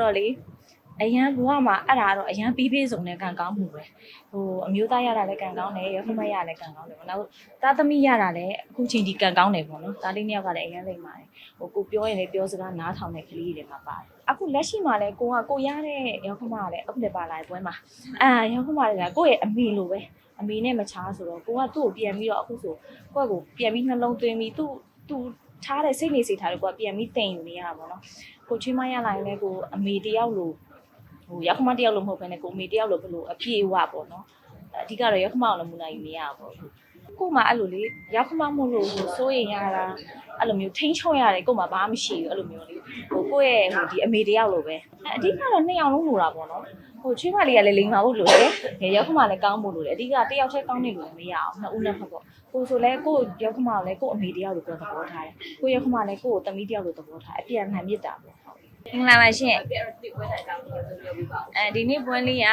တော့လေအရန်ဘဝမှာအဲ့ဒါတော့အရန်ပြီးပြီးစုံတဲ့ကံကောင်းမှုပဲဟိုအမျိုးသားရတာလည်းကံကောင်းတယ်ရခမရလည်းကံကောင်းတယ်ပေါ့နောက်သားသမီးရတာလည်းအခုချိန်ဒီကံကောင်းတယ်ပေါ့နော်သားလေးနှစ်ယောက်ကလည်းအရန်လိမ့်ပါတယ်ဟိုကိုပြောရင်လည်းပြောစကားနားထောင်တဲ့ကလေးတွေမှာပါတယ်အခုလက်ရှိမှာလည်းကိုကကိုရတဲ့ရခမကလည်းအခုလည်းပါလာတဲ့ပွဲမှာအာရခမကကိုယ့်ရဲ့အမေလိုပဲအမေနဲ့မချားဆိုတော့ကိုကသူ့ကိုပြန်ပြီးတော့အခုဆိုကိုယ့်ကိုပြန်ပြီးနှလုံးသွင်းပြီးသူ့သူ့ထားတဲ့စိတ်နေစိတ်ထားတွေကိုကပြန်ပြီးတင်ယူနေရတာပေါ့နော် ကိုချွေးမရလာရင်လည်းကိုအမေတယောက်လိုဟိုရောက်ခမတယောက်လို့မဟုတ်ဘဲနဲ့ကိုမေတယောက်လို့ဘလို့အပြည့်အဝပေါ့နော်အဓိကတော့ရောက်ခမအောင်လို့မနိုင်ယူနေရပါဘူးကို့မှာအဲ့လိုလေရောက်ခမမို့လို့ဟိုစိုးရင်ရတာအဲ့လိုမျိုးထိန်းချုံရတယ်ကို့မှာဘာမှမရှိဘူးအဲ့လိုမျိုးလေဟိုကိုယ့်ရဲ့ဟိုဒီအမေတယောက်လိုပဲအဓိကတော့နှစ်ယောက်လုံးလိုတာပေါ့နော်ဟိုချွေးမလေးကလည်းလိန်မာဖို့လိုတယ်ရောက်ခမလည်းကောင်းဖို့လိုတယ်အဓိကတယောက်တည်းကောင်းနေလို့လည်းမရအောင်နှစ်ဦးနှစ်ဖက်ပေါ့ကိုဆိုလဲကိုရောက်ခမကိုလည်းကိုအမေတယောက်လိုပြောသဘောထားတယ်ကိုရောက်ခမလည်းကိုကိုသမီးတယောက်လိုသဘောထားအပြန်အလှန်မြစ်တာပေါ့ဟုတ် မင်္ဂလာပါရှင်အဲဒီနေ့ပွဲလေးက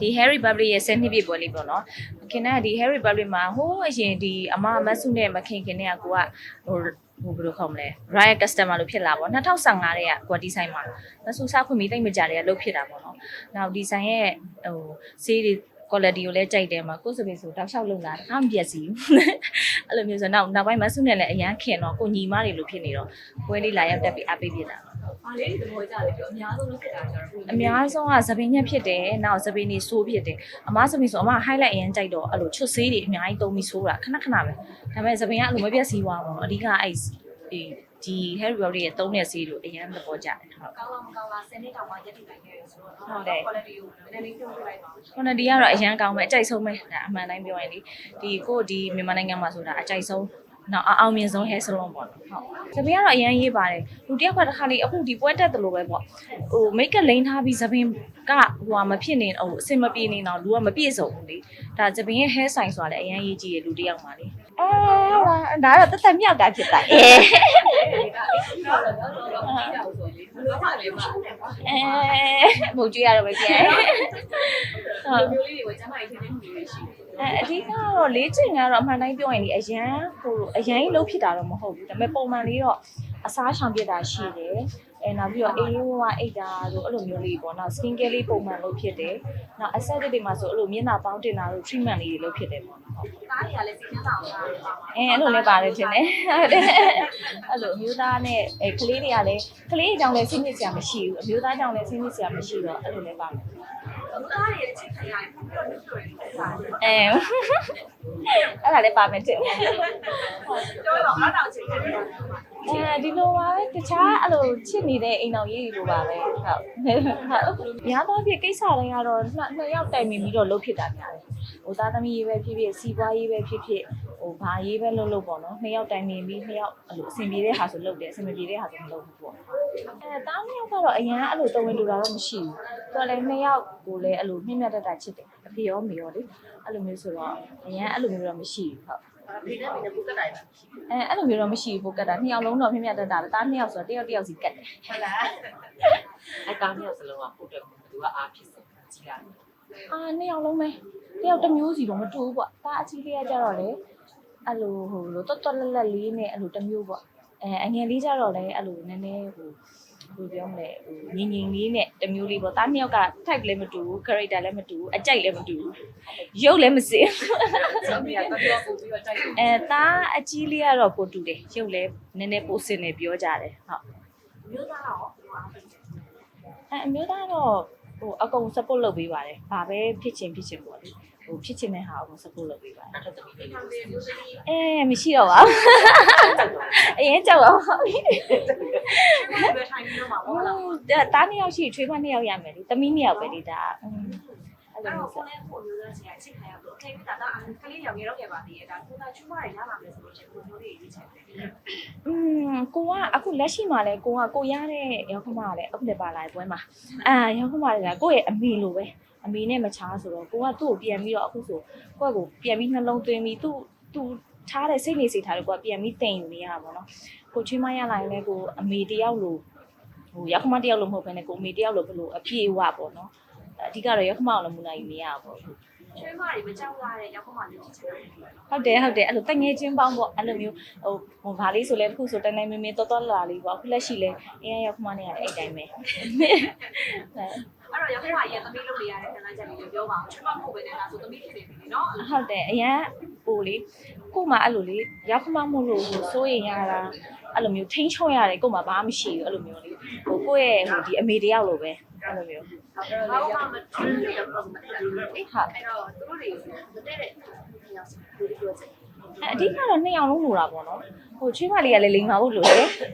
ဒီ Harry Public ရဲ့10နှစ်ပြည့်ပွဲလေးပေါ့နော်။ခင်ဗျားကဒီ Harry Public မှာဟိုးအရင်ဒီအမမတ်စုနဲ့မခင်ခင်နဲ့ကကိုကဟိုဟိုဘယ်လိုခေါ်မလဲ Riot Customer လို့ဖြစ်လာပေါ့2015တဲ့ကကိုကဒီဇိုင်းမှာမဆူစားခွင့်ပြီးတိတ်မကြတဲ့ကလုပ်ဖြစ်တာပေါ့နော်။နောက်ဒီဇိုင်းရဲ့ဟိုစေးတွေ quality ကိုလည်းကြိုက်တယ်မှာကိုယ်စပင်းဆိုတောက်လျှောက်လုံလာတာမပြက်စီဘူးအဲ့လိုမျိုးဆိုတော့နောက်ပိုင်းမဆုနဲ့လည်းအရန်ခင်တော့ကိုညီမတွေလိုဖြစ်နေတော့ပွဲလေးလာရောက်တက်ပြီးအားပေးပြတာ အားလေးသဘောကျတယ်ပြောအများဆုံးလုပ်ဖြစ်တာကျတော့အများဆုံးကသပင်းညက်ဖြစ်တယ်နောက်သပင်းနေဆိုးဖြစ်တယ်အမသပင်းဆိုအမ highlight အရင်ကြိုက်တော့အဲ့လိုချွတ်ဆေးတွေအများကြီးသုံးပြီးဆိုးတာခဏခဏပဲဒါပေမဲ့သပင်းကအဲ့လိုမပြတ်စီးသွားဘူးအဓိကအဲ့ဒီဒီ Harry Potter ရဲ့သုံးတဲ့ဆေးတွေအရင်သဘောကျတယ်ဟုတ်ကောင်းလားမကောင်းလား10နှစ်တောင်မှရက်တည်နိုင်ခဲ့ရဆိုတော့ဟုတ်တယ် quality ကိုနည်းနည်းလေးပြောပြလိုက်ပါဦးကွန်နတီကတော့အရန်ကောင်းပဲအကြိုက်ဆုံးပဲဒါအမှန်တိုင်းပြောရင်လေဒီကိုဒီမြန်မာနိုင်ငံမှာဆိုတာအကြိုက်ဆုံး နောက်အအောင်မြင်ဆုံး hair salon ပေါ့နော်ဟုတ်သပင်းကတော့အရန်ရေးပါတယ်လူတစ်ယောက်ကတစ်ခါလေးအခုဒီပွဲတက်တယ်လို့ပဲပေါ့ဟို make up လိန်ထားပြီးသပင်းကဟိုဟာမဖြစ်နေဟိုအစင်မပြေနေတော့လူကမပြည့်စုံဘူးလေဒါသပင်းရဲ့ hair sign ဆိုတာလည်းအရန်ရေးကြည့်ရလူတစ်ယောက်မှာလေအဲဟုတ်လားဒါတော့တက်တက်မြောက်တာဖြစ်တာအဲတော့တော့တော့တော့ပြီးတာဆိုရင်ဘယ်လိုမှလည်းမဟုတ်ဘူးပေါ့အဲမဟုတ်ကြည့်ရတော့ပဲပြန်ဒီမျိုးလေးတွေကိုကျမ်းမာရေးထင်းထင်းမှုတွေရှိတယ် အဲအဓိကတော့လေးချိန်ကတော့အမှန်တိုင်းပြောရင်ဒီအရန်ဟိုအရန်ကြီးလှုပ်ဖြစ်တာတော့မဟုတ်ဘူးဒါပေမဲ့ပုံမှန်လေးတော့အစားရှောင်ပြတာရှိတယ်အဲနောက်ပြီးတော့အေးရိုးကအိတ်တာတို့အဲ့လိုမျိုးလေးပေါ့နော် skin care လေးပုံမှန်လုပ်ဖြစ်တယ်နောက် aesthetic တွေမှာဆိုအဲ့လိုမျက်နှာပေါင်းတင်တာတို့ treatment လေးတွေလုပ်ဖြစ်တယ်ပေါ့နော်ဟုတ်ကားတွေကလည်းစိတ်ချမ်းသာအောင်လုပ်ပါပါအဲအဲ့လိုလည်းပါတယ်ထင်တယ်ဟုတ်တယ်အဲ့လိုအမျိုးသားနဲ့အဲကလေးတွေကလည်းကလေးအကြောင်းလည်းစိတ်ညစ်စရာမရှိဘူးအမျိုးသားကြောင့်လည်းစိတ်ညစ်စရာမရှိတော့အဲ့လိုလည်းပါမယ် အခုကားတွေရဲ့ချိန်ခရိုင်ပြီးတော့လွတ်လွတ်နေတာအဲအဲ့ဒါလည်းပါမယ်ထင်တယ်ပြောတော့အားတောင်ချိန်ခရိုင်အဲဒီလိုပါပဲတခြားအဲ့လိုချစ်နေတဲ့အိမ်တော်ရေးလိုပါပဲဟုတ်ဟုတ်များသောအားဖြင့်ကိစ္စတိုင်းကတော့နှစ်နှစ်ယောက်တိုင်ပင်ပြီးတော့လုပ်ဖြစ်တာများတယ်ဟိုသားသမီးရေးပဲဖြစ်ဖြစ်စီးပွားရေးပဲဖြစ်ဖြစ် ဟိုဘာရေးပဲလုပ်လို့ပေါ့နော်နှစ်ယောက်တိုင်ပင်ပြီးနှစ်ယောက်အဲ့လိုအဆင်ပြေတဲ့ဟာဆိုလုပ်တယ်အဆင်မပြေတဲ့ဟာဆိုမလုပ်ဘူးပေါ့အဲသားနှစ်ယောက်ကတော့အရင်ကအဲ့လိုတုံးဝင်လူတာတော့မရှိဘူးသူကလည်းနှစ်ယောက်ကိုလည်းအဲ့လိုမြင့်မြတ်တတ်တာချစ်တယ်အဖေရောမေရောလေအဲ့လိုမျိုးဆိုတော့အရင်အဲ့လိုမျိုးတော့မရှိဘူးဟုတ်ဒီနေ့မင်းပုတ်တက်တိုင်းပါအဲအဲ့လိုမျိုးတော့မရှိဘူးပိုကတ်တာနှစ်ယောက်လုံးတော့မြင်မြတ်တတ်တာပဲဒါနှစ်ယောက်ဆိုတော့တယောက်တယောက်စီကတ်တယ်ဟုတ်လားအဲကောင်းမြောက်စလုံးကပို့တယ်သူကအားဖြစ်စေကြည်ရတယ်အာနှစ်ယောက်လုံးပဲတယောက်တစ်မျိုးစီတော့မတူဘူးပေါ့ဒါအချီလေးကကြတော့လေ အဲ့လိုဟိုလိုတော်တော်လက်လက်လေးနဲ့အဲ့လိုတစ်မျိုးပေါ့အဲအငယ်လေးကြတော့လေအဲ့လိုနည်းနည်းဟိုဘယ်လိုပြောမလဲဟိုငင်ငင်လေးနဲ့တစ်မျိုးလေးပေါ့ဒါနှစ်ယောက်က type လည်းမတူဘူး character လည်းမတူဘူးအကြိုက်လည်းမတူဘူးရုပ်လည်းမစင်ဒီနေ့ကတော့ပို့ပြီးတော့တိုက်တယ်အဲဒါအကြီးလေးကတော့ပိုတူတယ်ရုပ်လည်းနည်းနည်းပိုစင်နေပြောကြတယ်ဟုတ်မျိုးသားတော့ဘယ်လိုအားဖြစ်လဲအဲအမျိုးသားတော့ဟိုအကုန် support လုပ်ပေးပါတယ်။ဘာပဲဖြစ်ချင်ဖြစ်ချင်ပေါ့လေ။ ဟိုဖြစ်ချင်တဲ့ဟာအကုန် support လုပ်ပေးပါတယ်အဲ့တော့တမီးလေးခံတဲ့မျိုးသမီး။အဲမရှိတော့ပါဘူး။အရင်ကြောက်ပါဘူးပဲထိုင်ပြီးတော့မှာ။ပေါ့လားဟိုတားနှစ်ယောက်ရှိချွေးမနှစ်ယောက်ရမယ်လေ။သမီးနှစ်ယောက်ပဲလေဒါ။ အဲ့အဲ့လိုတော့မျိုးဖုဆိုန်းနဲ့ပို့မျိုးသားချင်းအချိန်ခါရလို့အချိန်ဒါတော့ကလေးရောင်ရောခဲ့ပါသေးရဲ့ဒါကိုသာချူမရရလာမယ်ဆိုလို့ရှိရင်ကိုမျိုးလေးရေးချင်တယ်။อืมကိုကအခုလက်ရှိမှာလဲကိုကကိုရတဲ့ရောက်ခမကလည်းအခုလည်းပါလာတဲ့ပွဲမှာအာရောက်ခမလည်းကိုယ့်ရဲ့အမေလိုပဲအမေနဲ့မချားဆိုတော့ကိုကသူ့ကိုပြန်ပြီးတော့အခုဆိုကိုယ့်ကိုပြန်ပြီးနှလုံးသွင်းပြီးသူ့သူ့ထားတဲ့စိတ်နေစိတ်ထားတွေကိုကပြန်ပြီးတင်ယူနေရတာပေါ့နော်ကိုချွေးမရလာရင်လည်းကိုအမေတယောက်လိုဟိုရောက်ခမတယောက်လိုမဟုတ်ဘဲနဲ့ကိုအမေတယောက်လိုဘလို့အပြည့်အဝပေါ့နော် အဓိကတော့ရောက်ခမအောင်လည်းမူနာယူနေရတာပေါ့ချွေးမတွေမကြောက်ရတဲ့ရောက်ခမမျိုးဖြစ်ချင်တယ်ဟုတ်တယ်ဟုတ်တယ်အဲ့လိုတငယ်ချင်းပေါင်းပေါ့အဲ့လိုမျိုးဟိုဟိုဘာလေးဆိုလဲတစ်ခုဆိုတနေမင်းမင်းတော်တော်လာလေးပေါ့အခုလက်ရှိလဲအင်းရောက်ခမနေရတယ်အဲ့တိုင်းပဲအဲ့တော့ရောက်ခမရဲ့သမီးလုပ်နေရတဲ့ခဏချက်လေးပြောပါအောင်ချွေးမမဟုတ်ပဲနဲ့လားဆိုသမီးဖြစ်နေပြီနော်ဟုတ်တယ်အရန်ဟိုလေကို့မှာအဲ့လိုလေရောက်ခမမို့လို့ဟိုစိုးရင်ရတာအဲ့လိုမျိုးထိန်းချုံရတယ်ကို့မှာဘာမှမရှိဘူးအဲ့လိုမျိုးလေဟိုကိုယ့်ရဲ့ဟိုဒီအမေတယောက်လိုပဲ အဲ့လိုမျိုးဘာမှမထွန်းလို့ရတော့မတက်ဘူးအဲ့ဟုတ်တော့သူတို့တွေမတက်တဲ့ညောင်လူတွေပြောချင်အဓိကတော့နှစ်ယောက်လုံးလိုတာပေါ့နော်ဟိုချွေးမလေးကလည်းလိန်ပါဖို့လို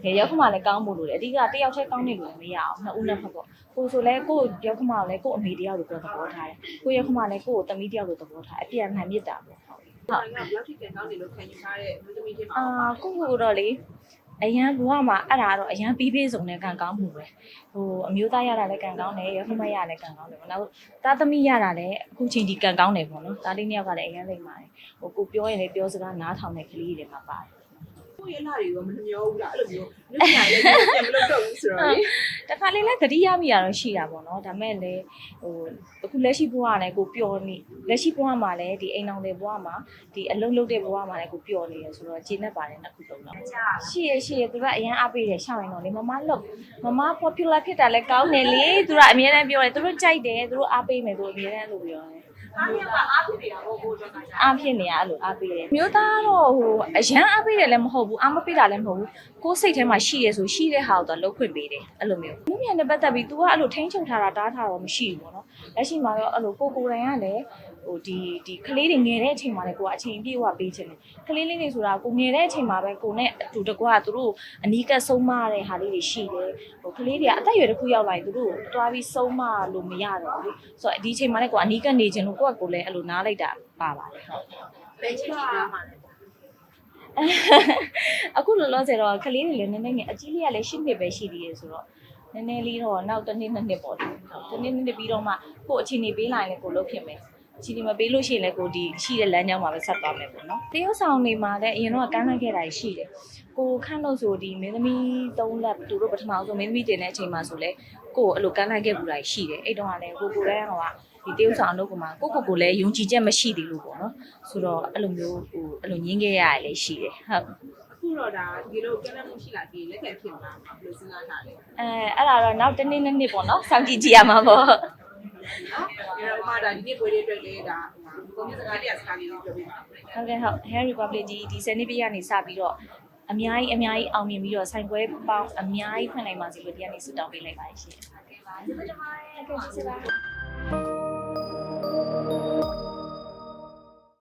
တယ်ရောက်ခမလည်းကောင်းဖို့လိုတယ်အဓိကတယောက်တည်းကောင်းနေလို့လည်းမရအောင်နှစ်ဦးနှစ်ဖက်ပေါ့ကိုဆိုလဲကိုရောက်ခမလည်းကိုအမေတယောက်လိုပြောသဘောထားတယ်ကိုရောက်ခမလည်းကိုသမီးတယောက်လိုသဘောထားအပြန်မှန်မြစ်တာပေါ့ဟုတ်ဟုတ်ကဲ့ဘယ်လောက်ထိကန်ကောင်းနေလို့ခံယူထားတဲ့လူသမီးတွေမှာအာကိုကိုတော့လေ အရန်ဘဝမှာအဲ့ဒါတော့အရန်ပြီးပြီးဆုံးတဲ့ကံကောင်းမှုပဲဟိုအမျိုးသားရတာလည်းကံကောင်းတယ်ရခမရလည်းကံကောင်းတယ်ပေါ့နောက်သားသမီးရတာလည်းအခုချိန်ဒီကံကောင်းတယ်ပေါ့နော်သားလေးနှစ်ယောက်ကလည်းအရန်လိမ့်ပါတယ်ဟိုကိုပြောရင်လည်းပြောစကားနားထောင်တဲ့ကလေးတွေမှာပါတယ် ကိုရလာတွေကမနှမျောဘူးလားအဲ့လိုမျိုးလူညာလေးပြန်မလုပ်တော့ဘူးဆိုတော့လေတခါလေးလည်းသတိရမိရတော့ရှိတာပေါ့နော်ဒါမဲ့လည်းဟိုအခုလက်ရှိဘဝကလည်းကိုပျော်နေလက်ရှိဘဝမှာလည်းဒီအိမ်အောင်တဲ့ဘဝမှာဒီအလုံးလုံးတဲ့ဘဝမှာလည်းကိုပျော်နေရဆိုတော့ခြေနဲ့ပါတယ်နှစ်ခုလုံးတော့ကြာရှိရရှိရသူကအရန်အားပေးတယ်ရှောင်းရင်တော့လေမမလို့မမ popular ဖြစ်တာလည်းကောင်းတယ်လေသူကအမြဲတမ်းပြောတယ်သူတို့ကြိုက်တယ်သူတို့အားပေးမယ်သူအမြဲတမ်းလို့ပြောတယ် အားရကအားဖြစ်နေတာဘောဘောတော့ကကြာအားဖြစ်နေရအဲ့လိုအားပေးတယ်မျိုးသားတော့ဟိုအရန်အားပေးတယ်လည်းမဟုတ်ဘူးအားမပေးတာလည်းမဟုတ်ဘူးကိုယ်စိတ်ထဲမှာရှိရဆိုရှိတဲ့ဟာကိုတော့လှုပ်ခွင့်ပေးတယ်အဲ့လိုမျိုးလူမြန်နဲ့ပတ်သက်ပြီး तू ကအဲ့လိုထိန်းချုပ်ထားတာတားထားတော့မရှိဘူးပေါ့နော်လက်ရှိမှာတော့အဲ့လိုကိုကိုယ်တိုင်ကလည်း ဟိုဒီဒီကလေးတွေငယ်တဲ့အချိန်မှာလည်းကိုကအချိန်ပြေဝပေးခြင်းတယ်ကလေးလေးတွေဆိုတာကိုငယ်တဲ့အချိန်မှာပဲကိုနဲ့အတူတကွာသူတို့အနီးကပ်ဆုံးမတဲ့ဟာလေးတွေရှိတယ်ဟိုကလေးတွေကအသက်အရွယ်တစ်ခုရောက်လာရင်သူတို့ကိုတွားပြီးဆုံးမလို့မရတော့ဘူးဆိုတော့ဒီအချိန်မှာလည်းကိုကအနီးကပ်နေခြင်းလို့ကိုကကိုလည်းအဲ့လိုနားလိုက်တာပါပါတယ်ဟုတ်ဘယ်ချိန်ကြီးပြောမှာလဲအခုလောလောဆယ်တော့ကလေးတွေလည်းနည်းနည်းငယ်အကြီးလေးကလည်း၈နှစ်ပဲရှိသေးတယ်ဆိုတော့နည်းနည်းလေးတော့နောက်တစ်နှစ်နှစ်နှစ်ပေါ့ဟုတ်တစ်နှစ်နှစ်နှစ်ပြီးတော့မှကို့အချိန်နေပေးလိုက်ရင်လည်းကိုလုပ်ဖြစ်မယ်အ ချိန်နေမပေးလို့ရှိရင်လည်းကိုဒီရှိတဲ့လမ်းကြောင်းမှာပဲဆက်သွားမယ်ပေါ့နော်တရုတ်ဆောင်နေမှာလည်းအရင်တော့ကမ်းလှမ်းခဲ့တာရှိတယ်ကိုခန့်လို့ဆိုဒီမင်းသမီး၃လက်သူတို့ပထမဆုံးမင်းသမီးတင်တဲ့အချိန်မှာဆိုလဲကို့အဲ့လိုကမ်းလှမ်းခဲ့ပူတာရှိတယ်အဲ့တုန်းကလည်းကိုကိုလည်းဟိုကဒီတရုတ်ဆောင်အလုပ်ကမှာကိုကိုကိုလည်းယုံကြည်ချက်မရှိသေးလို့ပေါ့နော်ဆိုတော့အဲ့လိုမျိုးဟိုအဲ့လိုညင်းခဲ့ရတယ်လည်းရှိတယ်ဟုတ်အခုတော့ဒါဒီလိုကမ်းလှမ်းမှုရှိလာပြီးလက်ခံဖြစ်မှာဘယ်လိုစဉ်းစားထားလဲအဲအဲ့ဒါတော့နောက်တစ်နေ့နှစ်နှစ်ပေါ့နော်စောင့်ကြည့်ကြည့်ရမှာပေါ့ နော်ဒီတော့မှဒါဒီနေ့ပွဲလေးအတွက်လေးဒါကွန်ပျူတာစကားလေးစကားလေးပြောပြပါဟုတ်ကဲ့ဟုတ် Hair Republic ကြီးဒီ10နှစ်ပြည့်ကနေစပြီးတော့အများကြီးအများကြီးအောင်မြင်ပြီးတော့ဆိုင်ပွဲပေါင်းအများကြီးဖွင့်နိုင်ပါစေလို့ဒီကနေ့ဆုတောင်းပေးလိုက်ပါရှင်ဒီမှာကျွန်မရဲ့ဟုတ်ကဲ့ကျေးဇူးပါ